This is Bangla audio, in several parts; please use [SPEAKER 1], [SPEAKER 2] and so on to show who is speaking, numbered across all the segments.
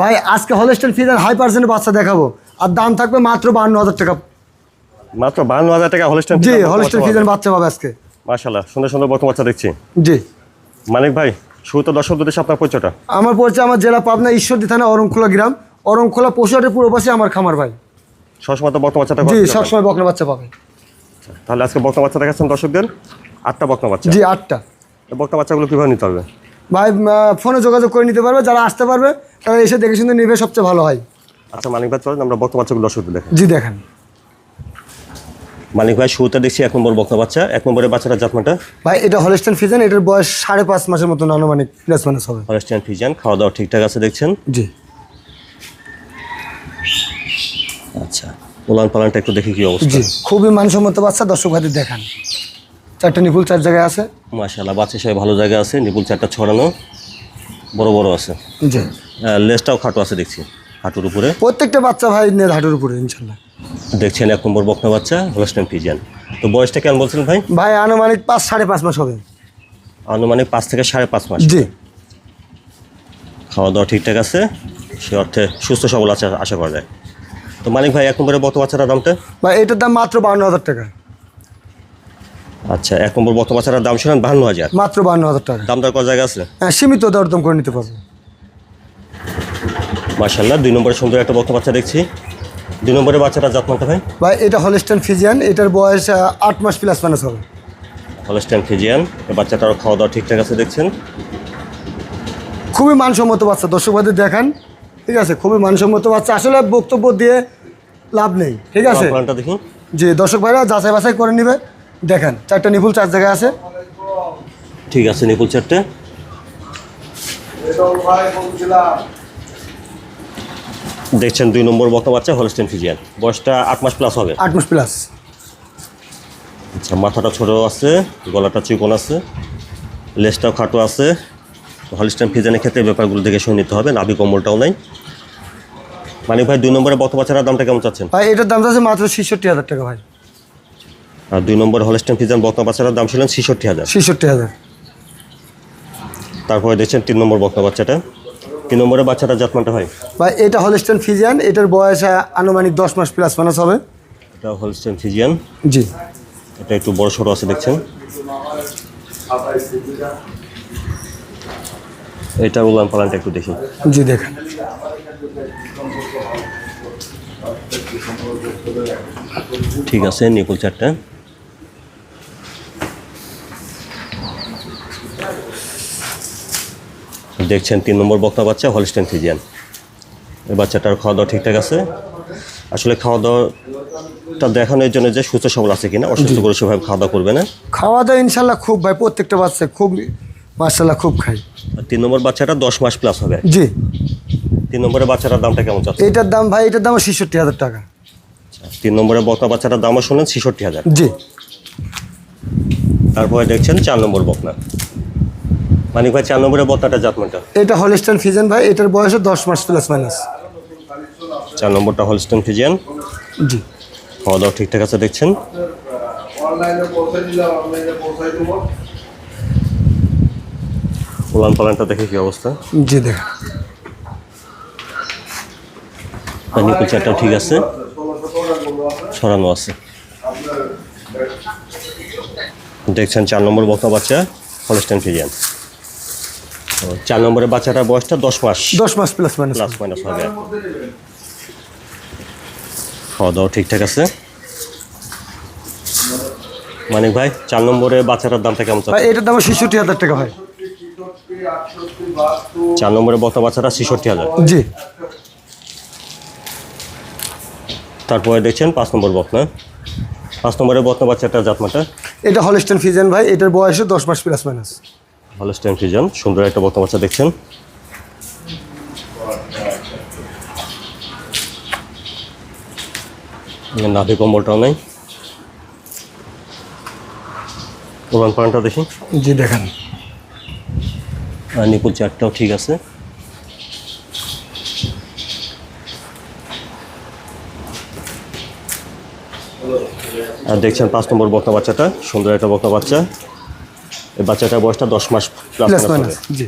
[SPEAKER 1] ভাই আজকে হলস্টেন ফিজার হাই পার্সেন্টের বাচ্চা দেখাবো। আর দাম থাকবে মাত্র বান্ন হাজার টাকা।
[SPEAKER 2] মাত্র বান্ন হাজার টাকা হলস্টেন
[SPEAKER 1] জি হলস্টেন ফিজার বাচ্চা। পাবে আজকে।
[SPEAKER 2] মাশাল্লাহ সুন্দর সুন্দর বর্তমান বাচ্চা দেখছি।
[SPEAKER 1] জি।
[SPEAKER 2] মানিক ভাই শুরুতে দর্শক উদ্দেশ্যে আপনার পরিচয়টা।
[SPEAKER 1] আমার পরিচয় আমার জেলা পাবনা ঈশ্বরদী থানা অরংখোলা গ্রাম। অরংখোলা পশুহাটের পূর্ব পাশে আমার খামার ভাই।
[SPEAKER 2] সবসময় তো বর্তমান বাচ্চাটা
[SPEAKER 1] জি? সবসময় বকনা বাচ্চা পাবে।
[SPEAKER 2] তাহলে আজকে বর্তমান বাচ্চা দেখাচ্ছেন দর্শকদের। আটটা বর্তমান বাচ্চা।
[SPEAKER 1] জি আটটা।
[SPEAKER 2] বর্তমান বাচ্চাগুলো কীভাবে নিতে হবে?
[SPEAKER 1] ভাই ফোনে যোগাযোগ করে নিতে পারবে যারা আসতে পারবে এসে দেখে শুনে নিবে সবচেয়ে ভালো হয়।
[SPEAKER 2] আচ্ছা মানিক ভাই চলেন আমরা বর্তমান বাচ্চাগুলো দর্শকদের দেখেন
[SPEAKER 1] জি দেখেন।
[SPEAKER 2] মানিক ভাই শুরুতে দেখছি এক নম্বর বর্তমান বাচ্চা। এক নম্বরের বাচ্চাটার জাতমাটা
[SPEAKER 1] ভাই এটা হলস্টেন ফিজান এটার বয়স সাড়ে পাঁচ মাসের মতন আনুমানিক প্লাস মাইনাস হবে।
[SPEAKER 2] ফরেস্টিয়ান ফিজিয়ান খাওয়া দাওয়া ঠিকঠাক আছে দেখছেন?
[SPEAKER 1] জি।
[SPEAKER 2] আচ্ছা উলান পালানটা একটু দেখি কি অবস্থা।
[SPEAKER 1] জি খুবই মানসম্মত বাচ্চা দর্শক ভাইদের দেখান। চারটা নিপুল চার জায়গায় আছে।
[SPEAKER 2] মাশাল্লাহ বাচ্চা সবাই ভালো জায়গা আছে নিপুল চারটা ছড়ানো। বড় বড় আছে।
[SPEAKER 1] জি।
[SPEAKER 2] আহ, লেজটাও খাটো আছে দেখছি হাঁটুর উপরে।
[SPEAKER 1] প্রত্যেকটা বাচ্চা ভাই হাটের উপরে ইনশাল্লাহ।
[SPEAKER 2] দেখছেন এক নম্বর বকনা বাচ্চা হোলস্টেন ফিজিয়ান তো বয়সটা কেমন বলছিলেন ভাই?
[SPEAKER 1] ভাই আনুমানিক পাঁচ সাড়ে পাঁচ মাস হবে।
[SPEAKER 2] আনুমানিক পাঁচ থেকে সাড়ে পাঁচ মাস।
[SPEAKER 1] জি।
[SPEAKER 2] খাওয়া দাওয়া ঠিকঠাক আছে সে অর্থে সুস্থ সবল আছে আশা করা যায়। তো মানিক ভাই এক নম্বরের বত বাচ্চাটার দামটা?
[SPEAKER 1] ভাই এটার দাম মাত্র বান্ন হাজার টাকা।
[SPEAKER 2] আচ্ছা এক নম্বর বত বাচ্চাটার দাম শুনেন বাহান্ন হাজার।
[SPEAKER 1] মাত্র বান্ন হাজার টাকা।
[SPEAKER 2] দাম দর কত জায়গা আছে?
[SPEAKER 1] হ্যাঁ সীমিত দরদম করে নিতে পারবে।
[SPEAKER 2] মার্শাল্লাহ দুই নম্বরের সুন্দর একটা বত বাচ্চা দেখছি। দুই নম্বরের বাচ্চাটা জাতমানটা ভাই?
[SPEAKER 1] ভাই এটা হলস্টেন ফিজিয়ান এটার বয়স আট মাস প্লাস মাইনাস হবে।
[SPEAKER 2] হলস্টেন ফিজিয়ান বাচ্চাটারও খাওয়া দাওয়া ঠিকঠাক আছে দেখছেন।
[SPEAKER 1] খুবই মানসম্মত বাচ্চা দর্শক ভাইদের দেখান। ঠিক আছে খুবই মানসম্মত বাচ্চা। আসলে বক্তব্য দিয়ে লাভ নেই। ঠিক আছে?
[SPEAKER 2] দেখি।
[SPEAKER 1] যে দর্শক ভাইরা যাচাই বাছাই করে নিবে। দেখেন চারটা নিপুল চার জায়গায় আছে।
[SPEAKER 2] ঠিক আছে নিপুল চারটে। দেখছেন দুই নম্বর বকনা বাচ্চা হলস্টেন ফিজিয়ান বয়সটা আট মাস প্লাস হবে।
[SPEAKER 1] আট মাস প্লাস
[SPEAKER 2] আচ্ছা মাথাটা ছোট আছে গলাটা চিকন আছে লেজটাও খাটো আছে। হলিস্টান ফিজানের ক্ষেত্রে ব্যাপারগুলো দেখে শুনে নিতে হবে নাভি কম্বলটাও নাই। মানে ভাই দুই নম্বরে বত বাচ্চাটার দামটা কেমন চাচ্ছেন?
[SPEAKER 1] ভাই এটার দাম আছে মাত্র ছেষট্টি হাজার টাকা ভাই।
[SPEAKER 2] আর দুই নম্বর হলিস্টান ফিজান বকনা বাচ্চাটার দাম ছিলেন ছিষট্টি হাজার।
[SPEAKER 1] ছেষট্টি হাজার।
[SPEAKER 2] তারপরে দেখছেন তিন নম্বর বকনা বাচ্চাটা। তিন নম্বরের বাচ্চাটা জাতমানটা হয়
[SPEAKER 1] ভাই এটা হলস্টেন ফিজিয়ান এটার বয়স আনুমানিক দশ মাস প্লাস মাইনাস হবে।
[SPEAKER 2] এটা হলিস্টান ফিজিয়ান
[SPEAKER 1] জি।
[SPEAKER 2] এটা একটু বড় সড়ো আছে দেখছেন? এটা উলান পালানটা একটু দেখি।
[SPEAKER 1] জি দেখেন।
[SPEAKER 2] ঠিক আছে নিকুল চারটা। দেখছেন তিন নম্বর বক্তা বাচ্চা হলস্টেন ফিজিয়ান এই বাচ্চাটার খাওয়া দাওয়া ঠিকঠাক আছে? আসলে খাওয়া দাওয়াটা দেখানোর জন্য যে সুস্থ সবল আছে কিনা অসুস্থ করে সেভাবে খাওয়া দাওয়া করবে না?
[SPEAKER 1] খাওয়া দাওয়া ইনশাল্লাহ খুব ভাই প্রত্যেকটা বাচ্চা খুব মার্শাল্লাহ খুব খাই
[SPEAKER 2] আর তিন নম্বর বাচ্চাটা দশ মাস প্লাস হবে।
[SPEAKER 1] জি।
[SPEAKER 2] তিন নম্বরের বাচ্চাটার দামটা কেমন চাচ্ছে
[SPEAKER 1] এটার দাম ভাই এটার দাম ছেষট্টি হাজার টাকা।
[SPEAKER 2] তিন নম্বরের বকনা বাচ্চাটার দামও শুনলেন ছেষট্টি হাজার।
[SPEAKER 1] জি।
[SPEAKER 2] তারপরে দেখছেন চার নম্বর বকনা মানিক ভাই চার নম্বরের বকনাটা জাতমানটা।
[SPEAKER 1] এটা হলস্টেন ফিজিয়ান ভাই এটার বয়স দশ মাস প্লাস মাইনাস
[SPEAKER 2] চার নম্বরটা হলস্টেন ফিজিয়ান
[SPEAKER 1] জি।
[SPEAKER 2] খাওয়া দাওয়া ঠিকঠাক আছে দেখছেন? উলান পালানটা দেখে কি অবস্থা?
[SPEAKER 1] জি দেখেন
[SPEAKER 2] আর নিকুল চারটাও ঠিক আছে। ছড়ানো আছে। দেখছেন চার নম্বর বকনা বাচ্চা হলস্টেন ফিজিয়ান চার নম্বরের বাচ্চাটার বয়সটা দশ মাস।
[SPEAKER 1] দশ মাস প্লাস মাইনাস
[SPEAKER 2] প্লাস মাইনাস হবে। খাওয়া দাওয়া ঠিকঠাক আছে? মানিক ভাই চার নম্বরে বাচ্চাটার দামটা কেমন
[SPEAKER 1] ভাই এটার দাম ছেষট্টি হাজার টাকা ভাই।
[SPEAKER 2] চার নম্বরে বকনা বাচ্চাটা ছেষট্টি হাজার।
[SPEAKER 1] জি।
[SPEAKER 2] তারপরে দেখছেন পাঁচ নম্বর বকনা। পাঁচ নম্বরের বকনা বাচ্চাটা জাতমাটা?
[SPEAKER 1] এটা হলস্টেন ফিজেন ভাই এটার বয়সে দশ মাস প্লাস মাইনাস
[SPEAKER 2] হলস্টেন ফিজন সুন্দর একটা বকনা বাচ্চা দেখছেন? নাভি কম্বলটাও নাই। উড়ান পানটা দেখি।
[SPEAKER 1] জি দেখেন।
[SPEAKER 2] আর নিপুল চারটাও ঠিক আছে। আর দেখছেন পাঁচ নম্বর বকনা বাচ্চাটা সুন্দর একটা বকনা বাচ্চা। বাচ্চাটার বয়সটা দশ মাস প্লাস
[SPEAKER 1] প্লাস মাইনাস জি।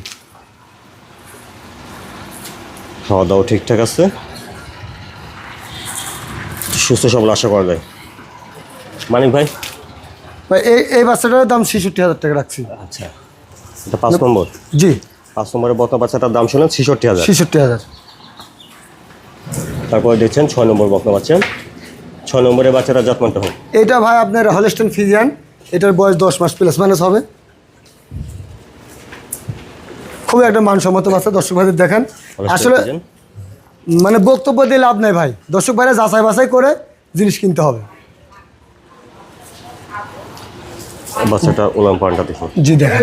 [SPEAKER 2] খাওয়া দাওয়া ঠিকঠাক আছে? সুস্থ সবল আশা করা যায়। মানিক ভাই?
[SPEAKER 1] ভাই এই এই বাচ্চাটার দাম ছেষট্টি হাজার টাকা রাখছি।
[SPEAKER 2] আচ্ছা। এটা পাঁচ নম্বর?
[SPEAKER 1] জি।
[SPEAKER 2] পাঁচ নম্বরের বকনা বাচ্চাটার দাম শুনলেন ছেষট্টি হাজার।
[SPEAKER 1] ছেষট্টি হাজার।
[SPEAKER 2] তারপরে দেখছেন ছয় নম্বর বকনা বাচ্চা। ছয় নম্বরের বাচ্চাটা যত্নটা হোক।
[SPEAKER 1] এটা ভাই আপনার হলেস্টন ফিজিয়ান এটার বয়স দশ মাস প্লাস মাইনাস হবে। খুবই একটা মানসম্মত বাচ্চা দর্শক ভাইদের দেখেন। আসলে মানে বক্তব্য দিয়ে লাভ নাই ভাই। দর্শক ভাইরা যাচাই বাছাই করে জিনিস কিনতে হবে।
[SPEAKER 2] বাচ্চাটা ওলাম পানটা দেখুন।
[SPEAKER 1] জি দেখেন।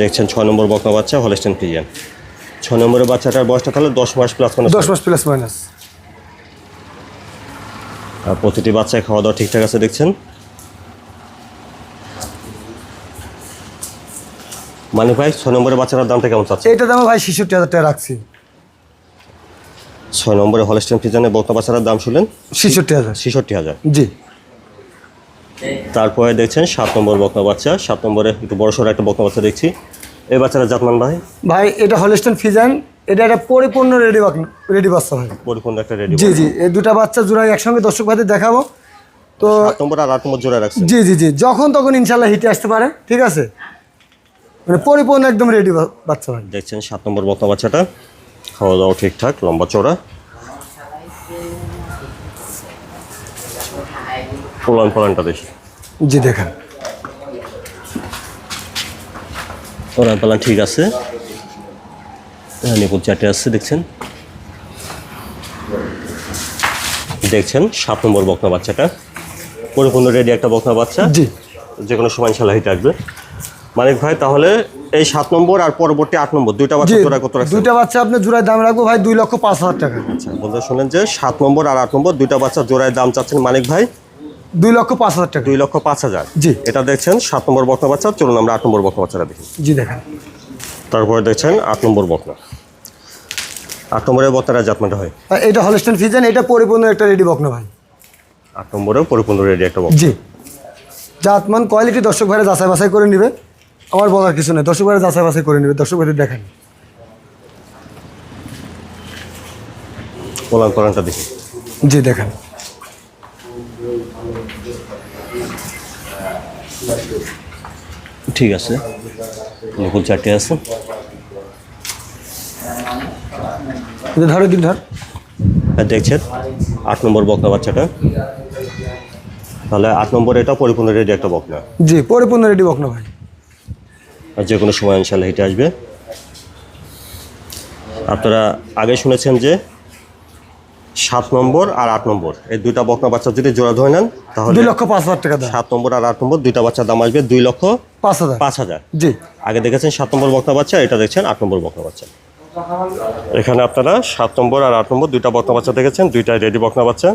[SPEAKER 2] দেখছেন ছয় নম্বর বকনা বাচ্চা হলেস্টেন ফিজিয়ান ছয় নম্বরের বাচ্চাটার বয়সটা তাহলে দশ মাস প্লাস মানে
[SPEAKER 1] দশ মাস প্লাস মাইনাস
[SPEAKER 2] প্রতিটি বাচ্চায় খাওয়া দাওয়া ঠিকঠাক আছে দেখছেন? মানে ভাই ছয় নম্বরের বাচ্চাটার দামটা কেমন চাচ্ছে
[SPEAKER 1] এটা দাম ভাই ছেষট্টি হাজার টাকা রাখছি।
[SPEAKER 2] ছয় নম্বরে হলেস্টেন ফিজানে বকনা বাচ্চাটার দাম শুনলেন?
[SPEAKER 1] ছেষট্টি হাজার।
[SPEAKER 2] ছেষট্টি হাজার।
[SPEAKER 1] জি।
[SPEAKER 2] তারপরে দেখছেন সাত নম্বর বকনা বাচ্চা। সাত নম্বরে একটু বড় সড়ো একটা বকনা বাচ্চা দেখছি। এই বাচ্চাটা জাতমান ভাই?
[SPEAKER 1] ভাই এটা হলেস্টন ফিজান। এটা একটা পরিপূর্ণ রেডি রেডি বাচ্চা ভাই
[SPEAKER 2] পরিপূর্ণ একটা রেডি
[SPEAKER 1] জি জি এই দুটা বাচ্চা জোড়ায় একসঙ্গে দর্শক ভাইদের দেখাবো। তো
[SPEAKER 2] নম্বর আর আট নম্বর জোড়া রাখছে
[SPEAKER 1] জি জি জি যখন তখন ইনশাল্লাহ হিটে আসতে পারে ঠিক আছে? মানে পরিপূর্ণ একদম রেডি বাচ্চা ভাই
[SPEAKER 2] দেখছেন সাত নম্বর বকনা বাচ্চাটা। খাওয়া দাওয়া ঠিকঠাক লম্বা চড়া পোলান পোলানটা দেখি।
[SPEAKER 1] জি দেখেন।
[SPEAKER 2] পোলান পোলান ঠিক আছে। নিপুণ চারটে আসছে দেখছেন? দেখছেন সাত নম্বর বকনা বাচ্চাটা। পরিপূর্ণ রেডি একটা বকনা বাচ্চা।
[SPEAKER 1] জি।
[SPEAKER 2] যে কোনো সময় ইনশাল্লাহ হিট আসবে। মানিক ভাই তাহলে এই সাত নম্বর আর পরবর্তী আট নম্বর দুইটা বাচ্চা জোড়া কত রাখছেন?
[SPEAKER 1] দুইটা বাচ্চা আপনি জোড়ায় দাম রাখব ভাই দুই লক্ষ পাঁচ হাজার টাকা।
[SPEAKER 2] আচ্ছা বলতে শুনেন যে সাত নম্বর আর আট নম্বর দুইটা বাচ্চা জোড়ায় দাম চাচ্ছেন মানিক ভাই?
[SPEAKER 1] দুই লক্ষ পাঁচ হাজার টাকা।
[SPEAKER 2] দুই লক্ষ পাঁচ হাজার।
[SPEAKER 1] জি।
[SPEAKER 2] এটা দেখছেন সাত নম্বর বকনা বাচ্চা। চলুন আমরা আট নম্বর বকনা বাচ্চাটা দেখি।
[SPEAKER 1] জি দেখেন।
[SPEAKER 2] তারপরে দেখছেন আট নম্বর বকনা। আট নম্বরের বকনাটা জাতমাটা হয়।
[SPEAKER 1] এটা হলেস্টন ফিজান এটা পরিপূর্ণ একটা রেডি বকনা ভাই।
[SPEAKER 2] আট নম্বরেও পরিপূর্ণ রেডি একটা বকনা।
[SPEAKER 1] জি। জাতমান কোয়ালিটি দর্শক ভাইরা যাচাই বাছাই করে নেবে। আমার বলার কিছু নেই। দর্শক ভাইরা যাচাই বাছাই করে নেবে। দর্শক ভাইদের দেখেন।
[SPEAKER 2] পোলানটা দেখি।
[SPEAKER 1] জি দেখেন।
[SPEAKER 2] ঠিক আছে। নিপুল চারটে আছে।
[SPEAKER 1] ধরো দিন ধর।
[SPEAKER 2] দেখছেন? আট নম্বর বকনা বাচ্চাটা। তাহলে আট নম্বর এটা পরিপূর্ণ রেডি একটা বকনা।
[SPEAKER 1] জি পরিপূর্ণ রেডি বকনা ভাই।
[SPEAKER 2] আর যে কোনো সময় ইনশাল্লাহ হিটে আসবে। আপনারা আগে শুনেছেন যে সাত নম্বর আর আট নম্বর। এই দুইটা বকনা বাচ্চা যদি জোড়া ধরে নেন তাহলে
[SPEAKER 1] দুই লক্ষ পাঁচ হাজার টাকা
[SPEAKER 2] সাত নম্বর আর আট নম্বর দুইটা বাচ্চার দাম আসবে দুই লক্ষ
[SPEAKER 1] পাঁচ হাজার।
[SPEAKER 2] পাঁচ হাজার।
[SPEAKER 1] জি।
[SPEAKER 2] আগে দেখেছেন সাত নম্বর বকনা বাচ্চা এটা দেখছেন আট নম্বর বকনা বাচ্চা। এখানে আপনারা সাত নম্বর আর আট নম্বর দুইটা বকনা বাচ্চা দেখেছেন দুইটাই রেডি বকনা বাচ্চা।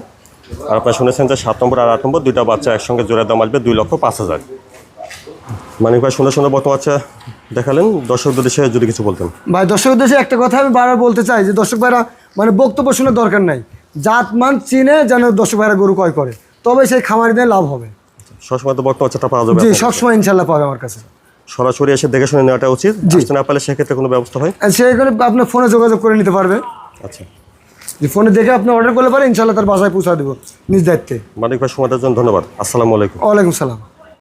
[SPEAKER 2] আর আপনারা শুনেছেন যে সাত নম্বর আর আট নম্বর দুইটা বাচ্চা একসঙ্গে জোড়ার দাম আসবে দুই লক্ষ পাঁচ হাজার। মানে ভাই সুন্দর সুন্দর বকনা বাচ্চা দেখালেন। দর্শকদের দেশে যদি কিছু বলতেন।
[SPEAKER 1] ভাই দর্শক উদ্দেশ্যে একটা কথা আমি বারবার বলতে চাই যে দর্শক ভাইরা মানে বক্তব্য শোনার দরকার নাই। জাতমান চিনে যেন দর্শক ভাইরা গরু ক্রয় করে। তবে সেই খামারি দিয়ে লাভ হবে।
[SPEAKER 2] সবসময় তো বাচ্চাটা পাওয়া যাবে
[SPEAKER 1] জি সবসময় ইনশাল্লাহ পাবে আমার কাছে।
[SPEAKER 2] সরাসরি এসে দেখে শুনে নেওয়াটা উচিত। আসতে না পারলে সেক্ষেত্রে কোনো ব্যবস্থা হয়?
[SPEAKER 1] সেখানে আপনার ফোনে যোগাযোগ করে নিতে পারবে।
[SPEAKER 2] আচ্ছা।
[SPEAKER 1] যে ফোনে দেখে আপনি অর্ডার করলে পারে ইনশাল্লাহ তার বাসায় পৌঁছা দেবো নিজ দায়িত্বে।
[SPEAKER 2] মানিক ভাই সময়টার জন্য ধন্যবাদ। আসসালামু আলাইকুম।
[SPEAKER 1] ওয়ালাইকুম সালাম।